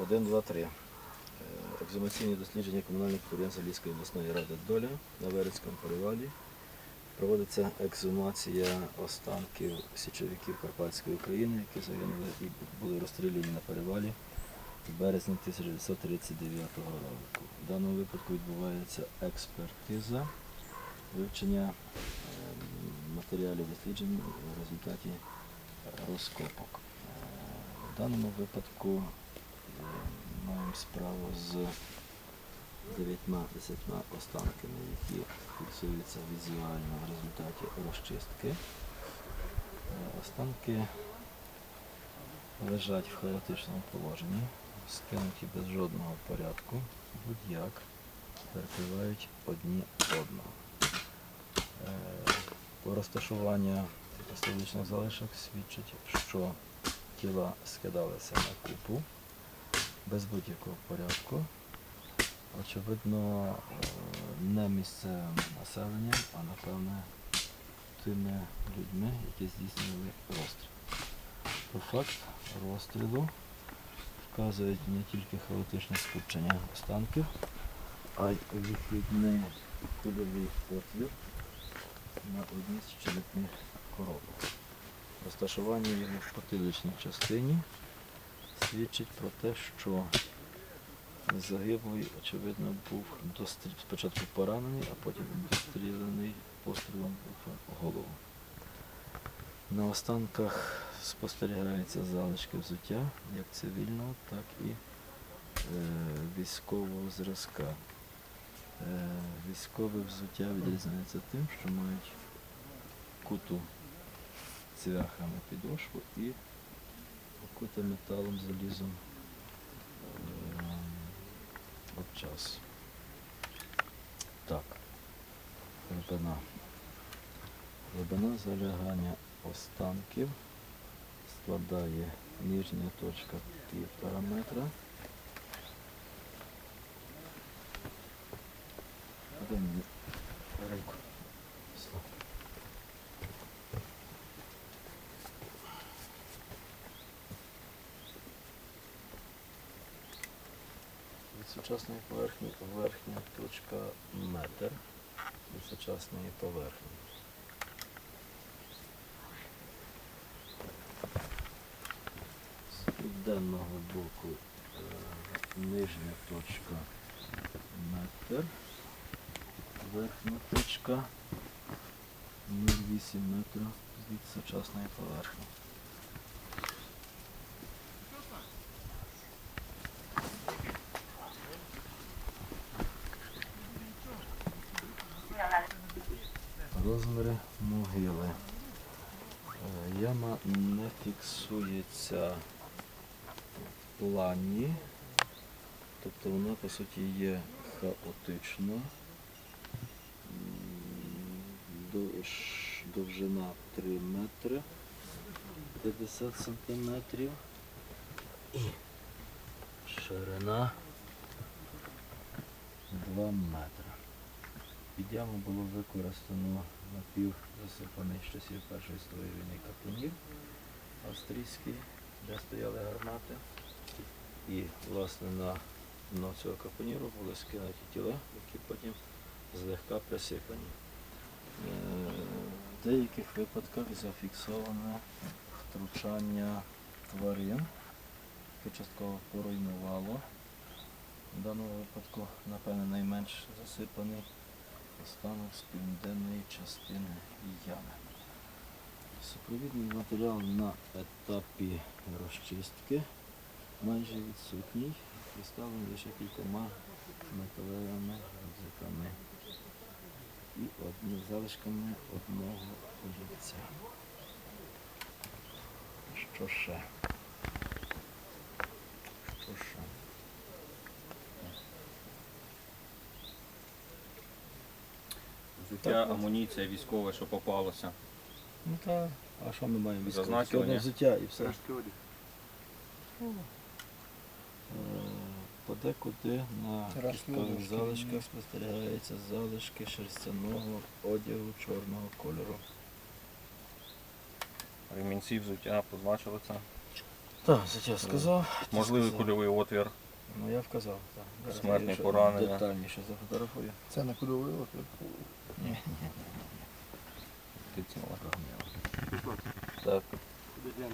1, 2, 3. Е, Екзумаційні дослідження комунального підприємства Львівської обласної ради Доля на Верецькому перевалі. Проводиться ексгумація останків січовиків Карпатської України, які загинули і були розстріляні на перевалі в березні 1939 року. В даному випадку відбувається експертиза, вивчення е, матеріалів досліджень в результаті розкопок. Е, В даному випадку маємо справу з дев'ятьма десятьма останками, які фіксуються візуально в результаті розчистки. Е, Останки лежать в хаотичному положенні, скинуті без жодного порядку, будь-як перекривають одні одного. Е, По розташуванню остаточних залишок свідчить, що тіла скидалися на купу без будь-якого порядку. Очевидно, е, не місцевим населенням, а напевне тими людьми, які здійснювали розстріл. Про факт розстрілу вказують не тільки хаотичне скупчення останків, а й вихідний кульовий отвір на одній з черепних коробок. Розташування його в потиличній частині свідчить про те, що загиблий, очевидно, був дострі- спочатку поранений, а потім дострілений пострілом в голову. На останках спостерігаються залишки взуття як цивільного, так і е, військового зразка. Е, військове взуття відрізняється тим, що мають куту цвяхами підошву і окуте металом, залізом об час. Так, глибина. Глибина залягання останків складає нижня точка півтора метра. Сучасної поверхні верхня точка метр від сучасної поверхні. З південного боку е, нижня точка метр, верхня точка 0,8 метра від сучасної поверхні. Розміри могили. Е, Яма не фіксується в плані, тобто вона по суті є хаотична. Довжина 3 метри 50 сантиметрів і ширина 2 метри. Під яму було використано напівзасипаний з часів Першої світової війни капонір австрійський, де стояли гармати. І власне на дно цього капоніру були скинуті тіла, які потім злегка присипані. Е, В деяких випадках зафіксоване втручання тварин, яке частково поруйнувало. В даному випадку, напевне, найменш засипаний останок з південної частини ями. Супровідний матеріал на етапі розчистки майже відсутній, представлений лише кількома металевими гудзиками і одні залишками одного олівця. Що ще? Що ще? Взуття, Так, амуніція військове, що попалося. Ну так. А що ми маємо військове? Тільки одне взуття і все. Одяг. Е, Подекуди на Раз залишках спостерігаються залишки шерстяного одягу чорного кольору. Ремінці взуття позначили це. Так, це я сказав. ти Можливий сказав. кульовий отвір. Ну я вказав, так. Смертні я поранення. Детальніше зафотографую. Це не кульовий отвір. Ні, ні. Тицнула. Так. Куди?